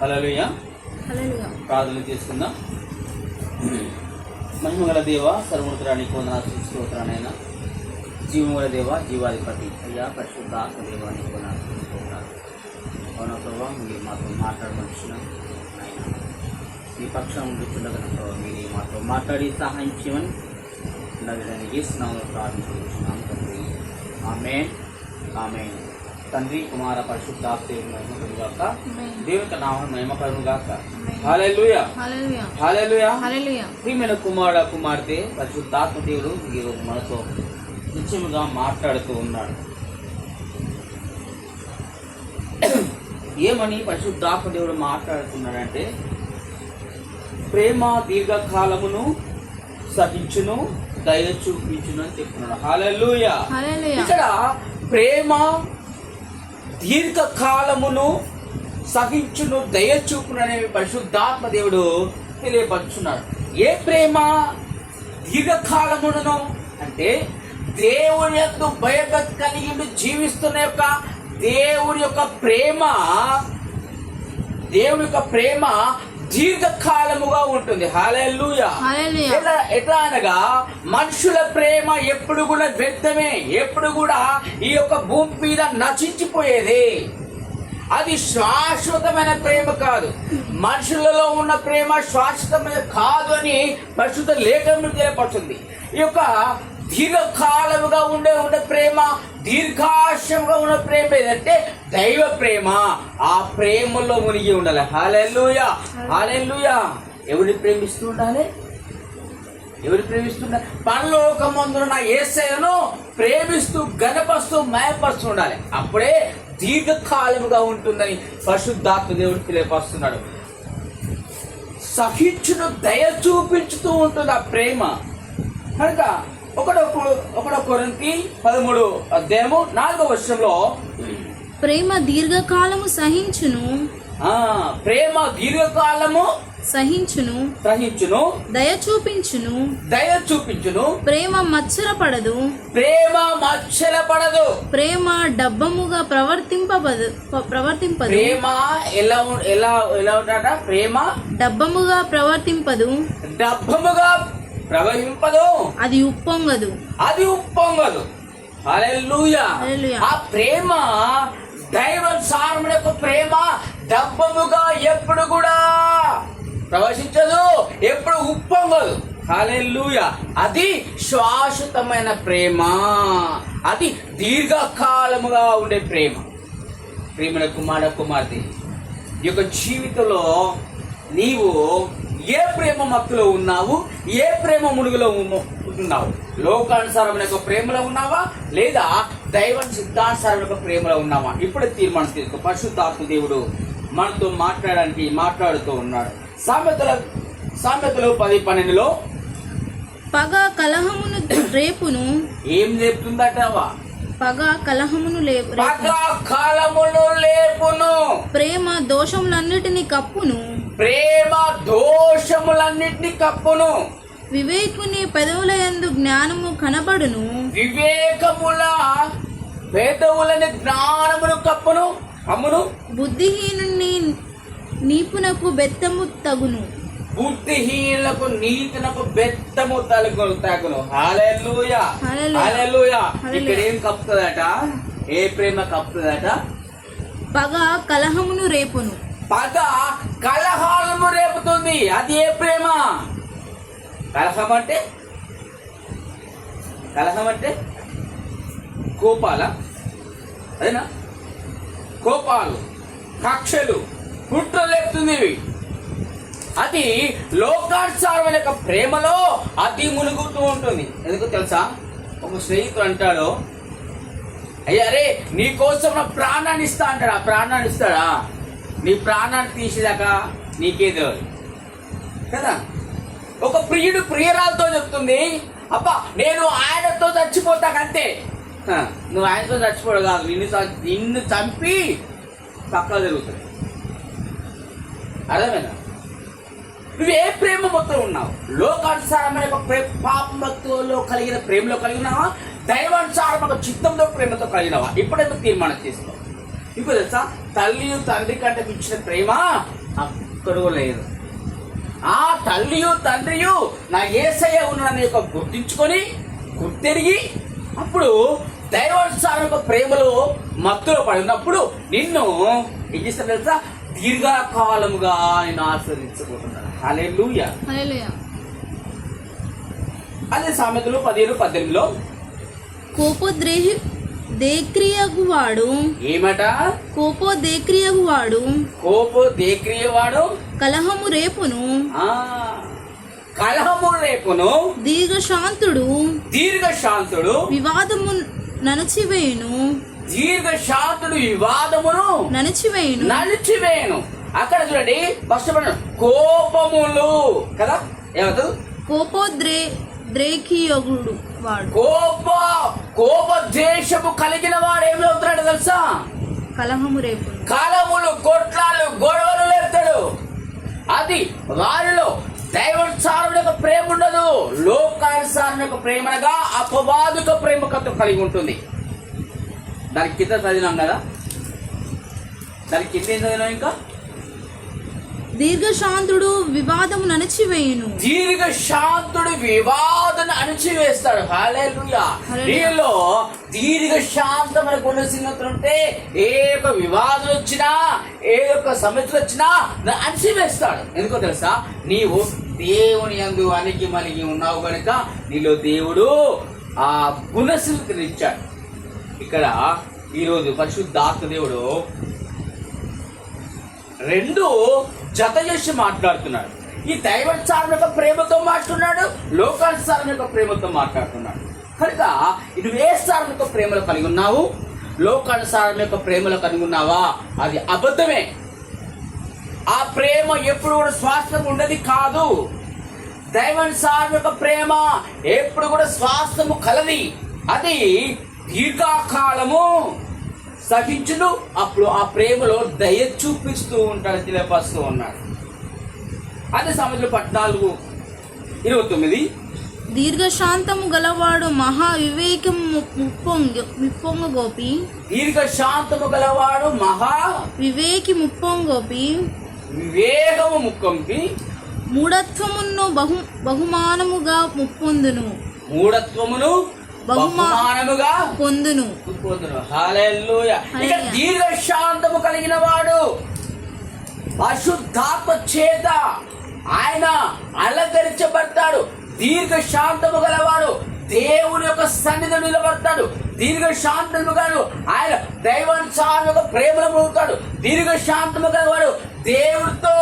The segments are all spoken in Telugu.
హల్లెలూయా. ప్రార్థన చేసుకుందాం. మహిమగల దేవ సర్వోత్తరానికి వందనాలు స్తోత్రానైనా. జీవముల దేవ జీవాధిపతి అయ్యా పరిశుద్ధ ఆత్మ దేవ నీకు వందనాలు స్తోత్రాలు. అవునా ప్రభావ మీరు మాతో మాట్లాడవలసిన ఆయన. మీ పక్షం ఉండుతుండగా ప్రభావ మీరు మాతో మాట్లాడి సహాయం చేయమని నవ్వులని చేస్తున్నాము ప్రార్థించుకుంటున్నాం తండ్రి. ఆమె ఆమె తండ్రి కుమార దేవుని యొక్క నామం హాలెలూయా హాలెలూయా హల్లెలూయా ప్రియమైన కుమారుడ కుమార్తె పరిశుద్ధాత్మ దేవుడు ఈరోజు మనతో నిత్యముగా మాట్లాడుతూ ఉన్నాడు. ఏమని పరిశుద్ధాత్మ దేవుడు మాట్లాడుతున్నాడంటే ప్రేమ దీర్ఘకాలమును సహించును దయ చూపించును అని చెప్తున్నాడు. హల్లెలూయా ఇక్కడ ప్రేమ దీర్ఘకాలమును సహించును దయ చూపును పరిశుద్ధాత్మ దేవుడు తెలియపరుచున్నాడు. ఏ ప్రేమ దీర్ఘకాలమును అంటే దేవుని యొక్క భయభక్తి కలిగి జీవిస్తున్న యొక్క దేవుని యొక్క ప్రేమ దేవుని యొక్క ప్రేమ దీర్ఘకాలముగా ఉంటుంది. హల్లెలూయా. ఎట్లా ఎట్లా అనగా మనుషుల ప్రేమ ఎప్పుడు కూడా వ్యర్థమే ఎప్పుడు కూడా ఈ యొక్క భూమి మీద నశించిపోయేది. అది శాశ్వతమైన ప్రేమ కాదు. మనుషులలో ఉన్న ప్రేమ శాశ్వతమైన కాదు అని పరిశుద్ధ లేఖనం తెలియపడుతుంది. ఈ యొక్క దీర్ఘకాలముగా ఉండే ఉండే ప్రేమ దీర్ఘాశంగా ఉన్న ప్రేమ ఏదంటే దైవ ప్రేమ. ఆ ప్రేమలో మునిగి ఉండాలి. హాలెల్లుయా. హాలెల్లుయా. ఎవరిని ప్రేమిస్తూ ఉండాలి ఎవరు ప్రేమిస్తుండాలి? పరలోకమందున ఏసయను ప్రేమిస్తూ గనపరుస్తూ మయపరుస్తూ ఉండాలి. అప్పుడే దీర్ఘకాలముగా ఉంటుందని పరిశుద్ధాత్మ దేవుడు తెలియపరుస్తున్నాడు. సహించును దయ చూపించుతూ ఉంటుంది ఆ ప్రేమ. కనుక ఒకటో ఒకటో కొరింతి పదమూడు అధ్యాయము నాలుగో వర్షంలో ప్రేమ దీర్ఘకాలము సహించును. ఆ ప్రేమ దీర్ఘకాలము సహించును. సహించును. దయ చూపించును. దయ చూపించును. ప్రేమ మత్సరపడదు ప్రేమ మచ్చలపడదు ప్రేమ డబ్బముగా ప్రవర్తింపబదు ప- ప్రవర్తింపదు. ప్రేమ ఎలా ఎలా ఎలా ఉంటాడ ప్రేమ డబ్బముగా ప్రవర్తింపదు. డబ్బముగా ప్రవహింపదు. అది ఉప్పొంగదు. అది ఉప్పొంగదు. ఆ ప్రేమ దైవ సారముల యొక్క ప్రేమ డబ్బముగా ఎప్పుడు కూడా ప్రవశించదు ఎప్పుడు ఉప్పొంగదు. హల్లెలూయా. అది శాశ్వతమైన ప్రేమ. అది దీర్ఘకాలముగా ఉండే ప్రేమ. ప్రేమల కుమార కుమార్తె ఈ యొక్క జీవితంలో నీవు ఏ ప్రేమ మత్తులో ఉన్నావు? ఏ ప్రేమ మునుగులో ఉన్న- ఉంటున్నావు లోకానుసారమైన యొక్క ప్రేమలో ఉన్నావా? లేదా దైవ సిద్ధానుసారమైన ప్రేమలో ఉన్నావా? ఇప్పుడే తీర్మానం తీసుకో. పరిశుద్ధాత్మ దేవుడు మనతో మాట్లాడడానికి మాట్లాడుతూ ఉన్నాడు. సామెతల సామెతలు పది పన్నెండులో పగ కలహమును రేపును ఏం చెప్తుందటవా పగ కలహమును లే రేపును. పగ కాలమును లేపును. ప్రేమ దోషములన్నిటినీ కప్పును. ప్రేమ దోషములన్నిటిని కప్పును. వివేకుని పెదవుల యందు జ్ఞానము కనబడును. వివేకముల వేదవులని జ్ఞానమును కప్పును అమ్మును బుద్ధిహీనుని నీపునకు బెత్తము తగును. బుద్ధిహీనులకు నీతినకు బెత్తము తలుగు తగును. Hallelujah hallelujah. Hallelujah hallelujah. ఇక్కడ ఏం కప్పుతుందట? ఏ ప్రేమ కప్పుతుందట? పగ కలహమును రేపును. పగ కలహాలను రేపుతుంది. అది ఏ ప్రేమ? కలహం అంటే? కలహం అంటే? కోపాల? అదేనా? కోపాలు కక్షలు కుట్రలు లేపుతుంది ఇవి అది లోకానుసారం యొక్క ప్రేమలో అతి మునుగుతూ ఉంటుంది. ఎందుకు తెలుసా? ఒక స్నేహితుడు అంటాడు అయ్యా అరే నీ కోసం నా ప్రాణాన్ని ఇస్తా అంటాడు. ఆ ప్రాణాన్ని ఇస్తాడా? నీ ప్రాణాన్ని తీసేదాకా నీకే తెలియదు కదా? ఒక ప్రియుడు ప్రియురాలతో చెప్తుంది అబ్బా నేను ఆయనతో చచ్చిపోతాకంతే అంతే. నువ్వు ఆయనతో చచ్చిపోడు కాదు నిన్ను నిన్ను చంపి పక్క జరుగుతుంది అర్థమేనా నువ్వు ఏ ప్రేమ మొత్తం ఉన్నావు? లోకానుసారమైన ఒక పాపమత్తులో కలిగిన ప్రేమలో కలిగినావా దైవానుసారమైన ఒక చిత్తంలో ప్రేమతో కలిగినావా? ఇప్పుడైతే తీర్మానం చేసుకో ఇప్పుడు తెలుసా? తల్లి తండ్రి కంటే మించిన ప్రేమ అక్కడ కూడా లేదు. ఆ తల్లియు తండ్రియు నా ఏసయ్య ఉన్నాడని యొక్క గుర్తించుకొని గుర్తెరిగి అప్పుడు దైవానుసారం యొక్క ప్రేమలో మత్తులో పడినప్పుడు నిన్ను ఏం చేస్తారు తెలుసా? దీర్ఘకాలముగా నేను ఆస్వాదించబోతున్నాను అదే సామెతలు పదిహేను పద్దెనిమిదిలో కోపోద్రేహి దేక్రియగువాడు. ఏమట? కోపో దేక్రియగువాడు. కోపు దేక్రియవాడు? కలహము రేపును. ఆ కలహము రేపును. దీర్ఘశాంతుడు. దీర్ఘ శాంతుడు వివాదము ననచివేయును. దీర్ఘ శాంతుడు వివాదమును ననచివేయును. నడిచివేయను అక్కడ చూడండి ఫస్ట్ కోపములు. కదా? ఏమవుతుంది కోపోద్రే ద్రేకియగుడు వాడు. కోప కోప ద్వేషము కలిగిన వాడు ఏమవుతున్నాడు తెలుసా? కలహము రేపును. కాలములు కొట్లాలు గొడవలు లేపుతాడు. అది వారిలో దైవానుసారం యొక్క ప్రేమ ఉండదు. లోకానుసారం యొక్క ప్రేమ అనగా అపవాదుక ప్రేమకత్వం కలిగి ఉంటుంది. దానికి కింద చదివినాం కదా? దానికి కింద ఏం చదివినాం ఇంకా? దీర్ఘశాంతుడు వివాదము ననచివేయును. దీర్ఘ శాంతుడు వివాదన అణిచివేస్తాడు హాలేలుయా దీర్ఘ శాంతమైన గుణశీలతలు ఉంటే ఏ యొక్క వివాదం వచ్చినా ఏ యొక్క సమస్యలు వచ్చినా అణిచివేస్తాడు. ఎందుకో తెలుసా? నీవు దేవుని యందు అణిగి మలిగి ఉన్నావు కనుక నీలో దేవుడు ఆ గుణశీలతను ఇచ్చాడు. ఇక్కడ ఈరోజు పరిశుద్ధాత్మ దేవుడు రెండు జత చేసి మాట్లాడుతున్నాడు ఈ దైవోత్సారం యొక్క ప్రేమతో మాట్లాడుతున్నాడు లోకానుసారం యొక్క ప్రేమతో మాట్లాడుతున్నాడు. కనుక ఇది ఏ సారం యొక్క ప్రేమలో కలిగి ఉన్నావు? లోకానుసారం యొక్క ప్రేమలో కలిగి ఉన్నావా? అది అబద్ధమే. ఆ ప్రేమ ఎప్పుడు కూడా స్వాస్థ్యం ఉండదు కాదు. దైవానుసారం యొక్క ప్రేమ ఎప్పుడు కూడా స్వాస్థ్యము కలది. అది దీర్ఘకాలము. సహించును అప్పుడు ఆ ప్రేమలో దయ చూపిస్తూ ఉంటాడు తెలియపరుస్తూ ఉన్నాడు. అదే సమయంలో పద్నాలుగు ఇరవై తొమ్మిది. దీర్ఘశాంతము గలవాడు మహా వివేకము ముప్పొంగ ముప్పొంగ గోపి దీర్ఘ శాంతము గలవాడు మహా వివేకి ముప్పొంగోపి. వివేకము ముక్కంపి మూఢత్వమును బహు బహుమానముగా ముప్పొందును. మూఢత్వమును బహుమానముగా పొందును. పొందును. హల్లెలూయా. ఇక హల్లెలూయా. దీర్ఘ శాంతము కలిగిన వాడు అశుద్ధాత్మ చేత ఆయన అలంకరించబడతాడు. దీర్ఘ శాంతము గలవాడు దేవుని యొక్క సన్నిధి నిలబడతాడు. దీర్ఘ శాంతము గాను ఆయన దైవానుసారం యొక్క ప్రేమలో మునుగుతాడు దీర్ఘ శాంతము గలవాడు దేవుడితో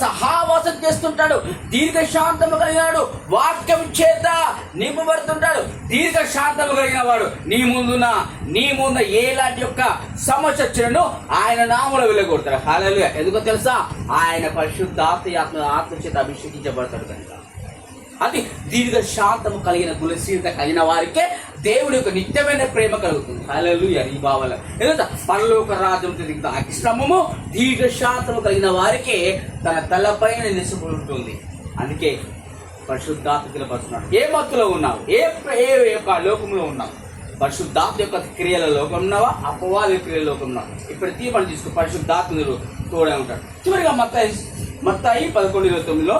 సహావాసం చేస్తుంటాడు. దీర్ఘశాంతము కలిగినాడు. వాక్యం చేత నింపబడుతుంటాడు. దీర్ఘశాంతము కలిగిన వాడు నీ ముందున నీ ముందు ఏలాంటి యొక్క సమస్య వచ్చినను ఆయన నామలో వెళ్ళగొడతాడు. హాలలు ఎందుకో తెలుసా? ఆయన పరిశుద్ధాత్మ ఆత్మ ఆత్మ చేత అభిషేకించబడతాడు కనుక. అది దీర్ఘశాంతము కలిగిన గులసీత కలిగిన వారికే దేవుడి యొక్క నిత్యమైన ప్రేమ కలుగుతుంది. హలలు ఈ భావాల ఎందుకంటే పరలోక రాజ్యం తిరిగి అగ్నిస్తంభము దీర్ఘశాతము కలిగిన వారికే తన తలపైన నిలుసుకుంటుంది అందుకే పరిశుద్ధాత్మ తెలియపరుస్తున్నాడు ఏ మత్తులో ఉన్నావు? ఏ ఏ యొక్క లోకంలో ఉన్నావు? పరిశుద్ధాత్మ యొక్క క్రియల లోకం ఉన్నావా? అపవాద క్రియల లోకం ఉన్నావా? ఇప్పుడు తీర్మానం తీసుకో పరిశుద్ధాత్మ తోడే ఉంటాడు చివరిగా మత్తాయి మత్తాయి పదకొండు ఇరవై తొమ్మిదిలో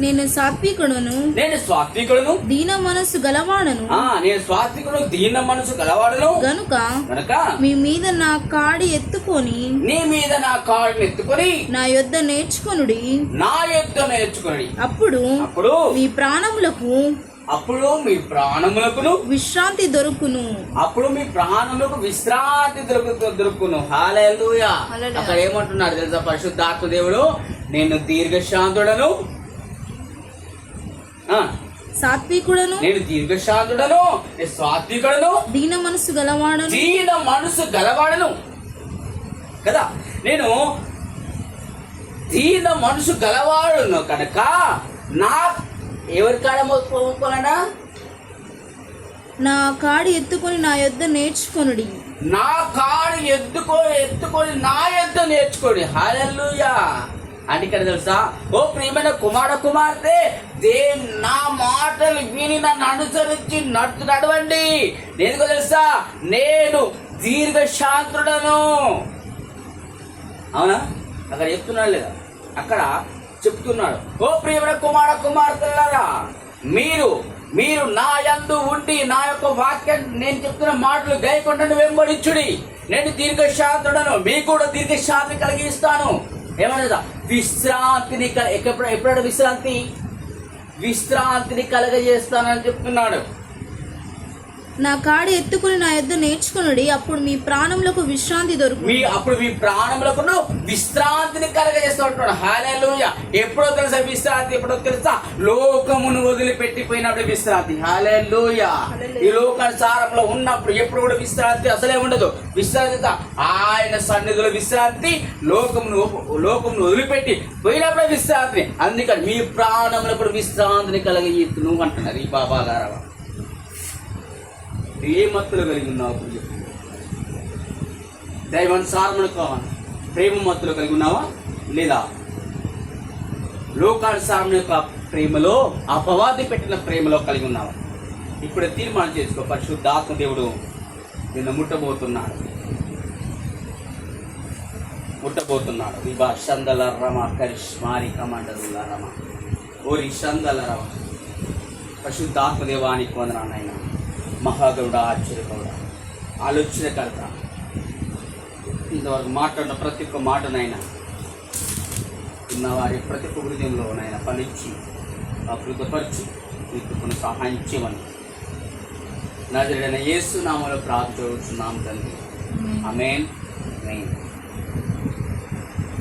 నేను సాత్వికుడును. నేను స్వాత్వికుడును దీన మనస్సు గలవాడను. ఆ నేను స్వాత్వికుడు దీన మనసు గలవాడును. గనుక కనుక మీ మీద నా కాడి ఎత్తుకొని నీ మీద నా కాడుని ఎత్తుకొని నా యొద్ద నేర్చుకొనుడి. నా యొక్క నేర్చుకుని అప్పుడు అప్పుడు మీ ప్రాణములకు అప్పుడు మీ ప్రాణములకును విశ్రాంతి దొరుకును. అప్పుడు మీ ప్రాణములకు విశ్రాంతి దొరుకు దొరుకును. హల్లెలూయా. అక్కడ ఏమంటున్నారు తెలుసా? పరిశుద్ధాత్మ దేవుడు నేను దీర్ఘశాంతుడను సాత్వికుడను. నేను దీర్ఘశాంతుడను సాత్వికుడను. దీన మనస్సు గలవాడను. దీన మనసు గలవాడను. కదా? నేను దీన మనసు గలవాడును కనుక నా ఎవరి కాడ నా కాడి ఎత్తుకొని నా యొద్ద నేర్చుకొనుడి. నా కాడు ఎత్తుకో ఎత్తుకొని నా ఎద్ద నేర్చుకోండి. హాలూయా అని ఇక్కడ తెలుసా? ఓ ప్రియమైన కుమార కుమార్తె దే నా మాటలు విని నన్ను అనుసరించి నడుచు నడవండి. ఎందుకో తెలుసా? నేను దీర్ఘ శాంతుడను అవునా? అక్కడ చెప్తున్నాడు లేదా? అక్కడ చెప్తున్నాడు. ఓ ప్రియమైన కుమార కుమార్తెలారా మీరు మీరు నా యందు ఉండి నా యొక్క వాక్యం నేను చెప్తున్న మాటలు గైకుండా వెంబడించుడి. నేను దీర్ఘశాంతుడను మీకు కూడా దీర్ఘశాంతి కలిగిస్తాను. ఏమన్నా విశ్రాంతిని కల- ఎప్పుడు ఎప్పుడైనా విశ్రాంతి? విశ్రాంతిని కలగజేస్తానని చెప్తున్నాడు. నా కాడి ఎత్తుకుని నా యొద్ద నేర్చుకొనుడి అప్పుడు మీ ప్రాణములకు విశ్రాంతి దొరుకు మీ అప్పుడు మీ ప్రాణములకు విశ్రాంతిని కలగజేస్తూ ఉంటున్నాడు. హాలేలుయ ఎప్పుడో తెలుసా విశ్రాంతి? ఎప్పుడో తెలుసా? లోకమును వదిలిపెట్టిపోయినప్పుడు విశ్రాంతి. హాలేలుయ ఈ లోకానుసారంలో ఉన్నప్పుడు ఎప్పుడు కూడా విశ్రాంతి అసలే ఉండదు. విశ్రాంతి ఆయన సన్నిధిలో విశ్రాంతి లోకమును లోకమును వదిలిపెట్టి పోయినప్పుడే విశ్రాంతి అందుకని మీ ప్రాణములకు విశ్రాంతిని కలగజేస్తు అంటున్నారు ఈ బాబా గారు ఏ మత్తులు కలిగి ఉన్నావు అప్పుడు చెప్పు. దైవానుసారములు కావాలి. ప్రేమ మత్తులు కలిగి ఉన్నావా? లేదా? లోకానుసారం యొక్క ప్రేమలో అపవాది పెట్టిన ప్రేమలో కలిగి ఉన్నావా? ఇప్పుడు తీర్మానం చేసుకో. పరిశుద్ధాత్మ దేవుడు నిన్ను ముట్టబోతున్నాడు. ముట్టబోతున్నాడు. విభా షందల రమ కరిష్మారి కమాండరుల రమ. ఓరి షందల రమ. పరిశుద్ధాత్మ దేవానికి వందనాన్నైనా మహాగౌడ ఆశ్చర్యగౌడ ఆలోచనకర్త ఇంతవరకు మాట్లాడిన ప్రతి ఒక్క మాటనైనా ఉన్న వారి ప్రతి ఒక్క హృదయంలోనైనా ఫలించి అభివృద్ధపరిచి మీకు కొన్ని సహాయం చేయమని. నజరుడైన యేసు నామలో ప్రార్థించున్నాం తండ్రి. అమేన్ అమేన్